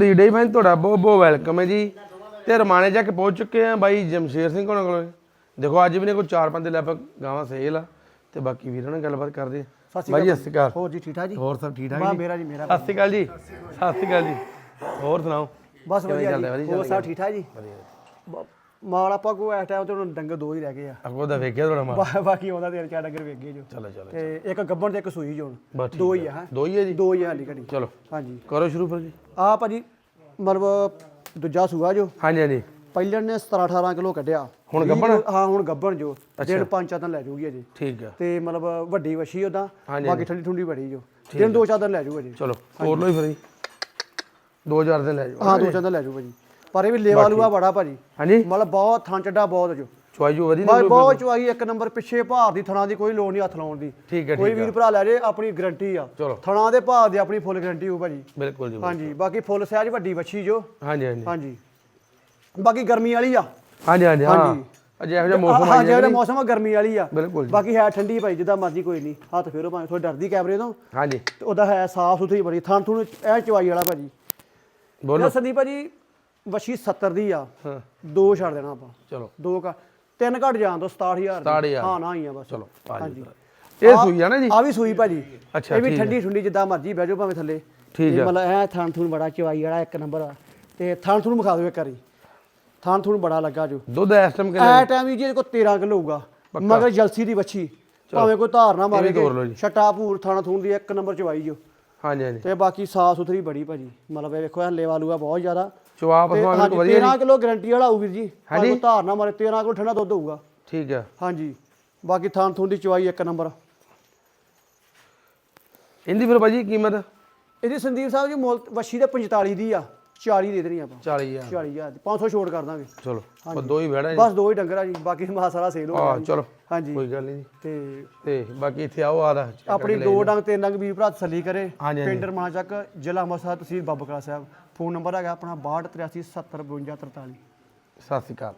ਦੀ ਡੇ fan ਤੁਹਾਡਾ ਬਹੁਤ ਬਹੁਤ ਵੈਲਕਮ ਹੈ ਜੀ। ਤੇ ਰਮਾਣੇ ਜਾ ਕੇ ਪਹੁੰਚ ਚੁੱਕੇ ਆ ਬਾਈ ਜਮਸ਼ੇਰ ਸਿੰਘ ਕੋਲ ਕੋਲ। ਦੇਖੋ ਅੱਜ ਵੀ ਨੇ ਕੋਈ ਚਾਰ ਪੰਜ ਦੇ ਲਗਭਗ ਗਾਵਾਂ ਸੇਲ ਆ। ਤੇ ਬਾਕੀ ਵੀਰਾਂ ਨਾਲ ਗੱਲਬਾਤ ਕਰਦੇ ਆ। ਬਾਈ ਜੀ ਸਤਿ ਸ਼੍ਰੀ ਅਕਾਲ। ਹੋਰ ਜੀ ਠੀਕ ਠਾਕ ਜੀ? ਹੋਰ ਸਭ ਠੀਕ ਠਾਕ ਜੀ? ਮੇਰਾ ਜੀ ਮੇਰਾ ਸਤਿ ਸ਼੍ਰੀ ਅਕਾਲ ਜੀ। ਸਤਿ ਸ਼੍ਰੀ ਅਕਾਲ ਜੀ। ਹੋਰ ਸੁਣਾਓ? ਬਸ ਵਧੀਆ? ਜੀ? ਹੋਰ? ਸਭ ਠੀਕ ਠਾਕ ਜੀ? ਮਾਲ ਆਪਾਂ ਕੋ ਇਸ ਟਾਈਮ ਤੇ ਹੁਣ ਡੰਗਰ ਦੋ ਹੀ ਰਹਿ ਗਏ ਆ। ਅਗੋ ਦਾ ਵੇਖਿਆ ਤੁਹਾਡਾ ਮਾਲ। ਬਾ- ਬਾਕੀ ਉਹਦਾ ਤਿੰਨ ਚਾਰ ਡੰਗਰ ਵੇਖ ਗਏ ਜੋ। ਚਲੋ ਚਲੋ ਤੇ ਇੱਕ ਗੱਬਣ ਤੇ ਇੱਕ ਸੂਈ ਜੋ। ਬਸ ਠੀਕ ਦੋ ਹੀ ਆ। ਹੈਂ। ਦੋ ਹੀ ਹੈ ਜੀ? ਦੋ ਹੀ ਆ ਹਾਲੀ ਘੜੀ। ਚਲੋ। ਹਾਂਜੀ। ਕਰੋ ਸ਼ੁਰੂ ਫਿਰ ਜੀ। ਆ ਭਾਜੀ ਮਤਲਬ ਦੂਜਾ ਸੂਆ ਜੋ। ਹਾਂਜੀ ਹਾਂਜੀ। ਪਹਿਲਣ ਨੇ 17 18 ਕਿਲੋ ਕੱਢਿਆ। ਹੁਣ ਵੀਹ ਗੱਭਣ? ਕਿਲੋ- ਹਾਂ ਹੁਣ ਗੱਬਣ ਜੋ। ਦਿਨ ਪੰਜ ਚਾਰ ਦਿਨ ਲੈ ਜਾਊਗੀ ਅਜੇ ਠੀਕ ਆ। ਤੇ ਮਤਲਬ ਵੱਡੀ ਵਛੀ ਉਹਦਾ। ਹਾਂਜੀ, ਬਾਕੀ ਠੰਡੀ ਠੁੰਡੀ ਬੜੀ ਜੋ। ਦਿਨ ਦੋ ਚਾਰ ਦਿਨ ਲੈ ਜਾਊਗਾ ਜੀ ਚਲੋ ਹੋਰ ਲੋ ਹੀ ਫਿਰ ਜੀ। 2000 ਦੇ ਲੈ ਜਾਓ ਹਾਂ ਦੋ ਚਾਰ ਦਿਨ ਲੈ ਜੀ ਪਰ ਇਹ ਵੀ ਲੇਵਾ ਲੂਆ ਬੜਾ ਭਾਜੀ। ਹਾਂਜੀ? ਮਤਲਬ ਬਹੁਤ ਥਾਂ ਚੱਡਾ ਬਹੁਤ ਜੋ। ਚੁਆਈ ਜੋ ਵਧੀਆ ਬਾਈ ਬਹੁਤ ਚਵਾਈ ਇੱਕ ਨੰਬਰ ਪਿੱਛੇ ਭਾਰ ਦੀ ਥਣਾ ਦੀ ਕੋਈ ਲੋੜ ਨਹੀਂ ਹੱਥ ਲਾਉਣ ਦੀ। ਠੀਕ ਹੈ ਕੋਈ ਵੀਰ ਭਰਾ ਲੈ ਜੇ ਆਪਣੀ ਗਾਰੰਟੀ ਆ। ਥਣਾ ਦੇ ਭਾਰ ਦੀ ਆਪਣੀ ਫੁੱਲ ਗਾਰੰਟੀ ਹੋ ਭਾਜੀ। ਬਿਲਕੁਲ ਜੀ ਹਾਂਜੀ ਬਾਕੀ ਫੁੱਲ ਸਾਈਜ਼ ਵੱਡੀ ਵੱਛੀ ਜੋ। ਹਾਂਜੀ ਹਾਂਜੀ। ਹਾਂਜੀ। ਬਾਕੀ ਗਰਮੀ ਵਾਲੀ ਆ। ਹਾਂਜੀ ਹਾਂਜੀ ਹਾਂਜੀ। ਅਜੇ ਇਹੋ ਜਿਹਾ ਮੌਸਮ ਆ ਜਿਹੜਾ ਮੌਸਮ ਆ ਗਰਮੀ ਵਾਲੀ ਆ। ਬਿਲਕੁਲ ਜੀ। ਬਾਕੀ ਹੈ ਠੰਡੀ ਭਾਈ ਜਿੱਦਾਂ ਮਰਜ਼ੀ ਕੋਈ ਨਹੀਂ। ਹੱਥ ਫੇਰੋ ਭਾਵੇਂ ਥੋੜੀ ਡਰਦੀ ਕੈਮਰੇ ਤੋਂ। ਹਾਂਜੀ। ਤੇ ਉਹਦਾ ਹੈ ਸਾਫ਼ ਸੁਥਰੀ ਬੜੀ ਥਾਂ ਥੂਣ ਐ ਚਵਾਈ ਵਾਲਾ ਭਾਜੀ। ਬੋਲੋ। ਇਹ ਸੰਦੀਪ ਭਾਜੀ ਵੱਛੀ 70 ਦੀ ਆ। ਹਾਂ। ਦੋ ਛੱਡ ਦੇਣਾ ਆਪਾਂ। ਚਲੋ। ਦੋ ਕਾ ਤਿੰਨ ਘੱਟ ਜਾਣ ਤੋਂ 67000 ਦੀ। 67,000 ਹਾਂ ਨਾ ਹੀ ਆ ਬਸ। ਚਲੋ ਹਾਂਜੀ। ਇਹ ਸੂਈ ਆ ਨਾ ਜੀ? ਆ ਵੀ ਸੂਈ ਭਾਜੀ। ਅੱਛਾ, ਇਹ ਵੀ। ਠੰਡੀ ਠੰਡੀ ਜਿੱਦਾਂ ਮਰਜ਼ੀ ਬਹਿ ਜਾਓ ਭਾਵੇਂ ਥੱਲੇ। ਠੀਕ ਆ। ਮਤਲਬ ਐ ਥਾਣ ਥੂਣ ਬੜਾ ਚਵਾਈ ਵਾਲਾ ਇੱਕ ਨੰਬਰ ਆ। ਤੇ ਥਾਣ ਥੂਣ ਵਿਖਾ ਦਿਓ ਇੱਕ ਵਾਰੀ। ਥਾਣ ਥੂਣ ਬੜਾ ਲੱਗਾ ਜੋ। ਦੁੱਧ ਇਸ ਟਾਈਮ ਕਿੰਨਾ ਐ ਟਾਈਮ ਵੀ ਜੀ ਕੋ 13 ਕਿਲੋ ਹੋਊਗਾ। ਮਗਰ ਜਲਸੀ ਦੀ ਵੱਛੀ। ਭਾਵੇਂ ਕੋਈ ਧਾਰ ਨਾ ਮਾਰੇ। ਛਟਾ ਭੂਰ ਥਾਣਾ ਥੂਣ ਦੀ ਇੱਕ ਨੰਬਰ ਚਵਾਈ ਜੋ। ਹਾਂਜੀ ਹਾਂਜੀ। ਤੇ ਬਾਕੀ ਸਾਫ਼ ਸੁਥਰੀ ਬੜੀ ਭਾਜੀ। ਮਤਲਬ ਇਹ ਵੇਖੋ ਇਹ ਲੇਵਾ ਲੂਆ ਬਹੁਤ ਜ਼ਿਆਦਾ। ਤੇ ਸਮਾਂ ਹਾਂਜੀ, ਵਧੀਆ 13 ਕਿਲੋ ਗਾਰੰਟੀ ਵਾਲਾ ਹੋਊ ਵੀਰ ਜੀ। ਹਾਂਜੀ। ਕੋਈ ਧਾਰ ਨਾ ਮਾਰੇ 13 ਕਿਲੋ ਠੰਡਾ ਦੁੱਧ ਹੋਊਗਾ। ਠੀਕ ਆ। ਹਾਂਜੀ। ਬਾਕੀ ਥਾਣ ਥੂਣ ਦੀ ਚਵਾਈ ਇੱਕ ਨੰਬਰ। ਇਹਦੀ ਫਿਰ ਭਾਜੀ ਕੀਮਤ? ਇਹਦੀ ਸੰਦੀਪ ਸਾਹਿਬ ਜੀ ਮੁੱਲ ਵੱਛੀ ਦੇ 45 ਦੀ ਆ। 40 ਦੇ ਦੇਣੀ ਆਪਾਂ। 40000 40000 ਦੀ। 500 ਛੋਟ ਕਰ ਦਾਂਗੇ। ਚਲੋ ਉਹ ਦੋ ਹੀ ਬਹਿਣਾ ਜੀ। ਬਸ ਦੋ ਹੀ ਡੰਗਰ ਜੀ ਬਾਕੀ ਮਾ ਸਾਰਾ ਸੇਲ ਹੋ ਗਿਆ ਜੀ। ਚਲੋ ਹਾਂਜੀ। ਕੋਈ ਗੱਲ ਨਹੀਂ ਜੀ। ਤੇ ਤੇ ਬਾਕੀ ਇੱਥੇ ਆਓ ਆਦਾ ਆਪਣੀ ਦੋ ਡੰਗ ਤਿੰਨ ਡੰਗ ਵੀਰ ਭਰਾ ਤਸੱਲੀ ਕਰੇ। ਹਾਂਜੀ, ਹਾਂਜੀ। ਪਿੰਡ ਜ਼ਿਲ੍ਹਾ ਅੰਮ੍ਰਿਤਸਰ ਤਹਿਸੀਲ ਬਾਬਾ ਕਲਾ ਸਾਹਿਬ। ਫੋਨ ਨੰਬਰ ਹੈਗਾ ਆਪਣਾ 6283705243 ਸਤਿ ਸ਼੍ਰੀ ਅਕਾਲ।